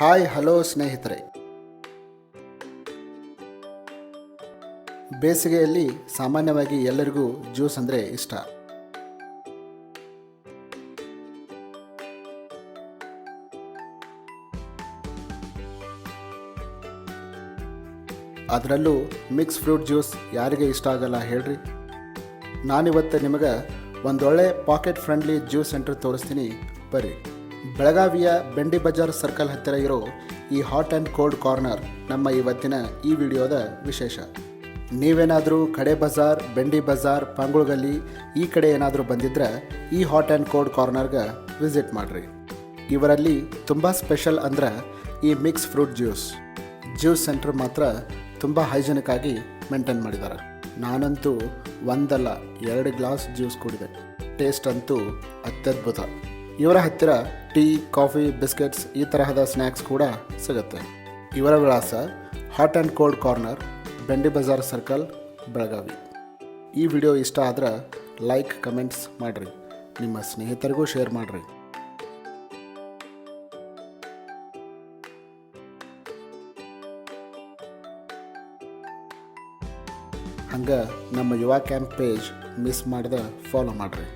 Hi, hello ಸ್ನೇಹಿತರೆ. ಬೇಸಿಗೆಯಲ್ಲಿ ಸಾಮಾನ್ಯವಾಗಿ ಎಲ್ಲರಿಗೂ ಜ್ಯೂಸ್ ಅಂದರೆ ಇಷ್ಟ. ಅದರಲ್ಲೂ ಮಿಕ್ಸ್ ಫ್ರೂಟ್ ಜ್ಯೂಸ್ ಯಾರಿಗೆ ಇಷ್ಟ ಆಗಲ್ಲ ಹೇಳ್ರಿ. ನಾನಿವತ್ತು ನಿಮಗೆ ಒಂದೊಳ್ಳೆ ಪಾಕೆಟ್ ಫ್ರೆಂಡ್ಲಿ ಜ್ಯೂಸ್ ಸೆಂಟರ್ ತೋರಿಸ್ತೀನಿ, ಬರ್ರಿ. ಬೆಳಗಾವಿಯ ಬೆಂಡಿ ಬಜಾರ್ ಸರ್ಕಲ್ ಹತ್ತಿರ ಇರೋ ಈ ಹಾಟ್ ಆ್ಯಂಡ್ ಕೋಲ್ಡ್ ಕಾರ್ನರ್ ನಮ್ಮ ಇವತ್ತಿನ ಈ ವಿಡಿಯೋದ ವಿಶೇಷ. ನೀವೇನಾದರೂ ಕಡೆ ಬಜಾರ್, ಬೆಂಡಿ ಬಜಾರ್, ಪಂಗುಳಗಲ್ಲಿ ಈ ಕಡೆ ಏನಾದರೂ ಬಂದಿದ್ರೆ ಈ ಹಾಟ್ ಆ್ಯಂಡ್ ಕೋಲ್ಡ್ ಕಾರ್ನರ್ಗೆ ವಿಸಿಟ್ ಮಾಡಿರಿ. ಇವರಲ್ಲಿ ತುಂಬ ಸ್ಪೆಷಲ್ ಅಂದರೆ ಈ mix fruit juice. Juice centre ಮಾತ್ರ ತುಂಬ ಹೈಜೆನಿಕ್ ಆಗಿ ಮೇಂಟೈನ್ ಮಾಡಿದ್ದಾರೆ ನಾನಂತೂ ಒಂದಲ್ಲ, ಎರಡು ಗ್ಲಾಸ್ ಜ್ಯೂಸ್ ಕುಡಿದೆ. ಟೇಸ್ಟ್ ಅಂತೂ ಅತ್ಯದ್ಭುತ. ಇವರ ಹತ್ತಿರ ಟೀ, ಕಾಫಿ, ಬಿಸ್ಕೆಟ್ಸ್ ಈ ತರಹದ ಸ್ನ್ಯಾಕ್ಸ್ ಕೂಡ ಸಿಗುತ್ತೆ. ಇವರ ವಿಳಾಸ ಹಾಟ್ ಆ್ಯಂಡ್ ಕೋಲ್ಡ್ ಕಾರ್ನರ್ ಬೆಂಡಿ ಬಜಾರ್ ಸರ್ಕಲ್ ಬೆಳಗಾವಿ. ಈ ವಿಡಿಯೋ ಇಷ್ಟ ಆದ್ರೆ ಲೈಕ್ ಕಮೆಂಟ್ಸ್ ಮಾಡಿರಿ. ನಿಮ್ಮ ಸ್ನೇಹಿತರಿಗೂ ಶೇರ್ ಮಾಡಿರಿ. ಹಂಗೆ ನಮ್ಮ ಯುವ ಕ್ಯಾಂಪ್ ಪೇಜ್ ಮಿಸ್ ಮಾಡದೆ ಫಾಲೋ ಮಾಡಿರಿ.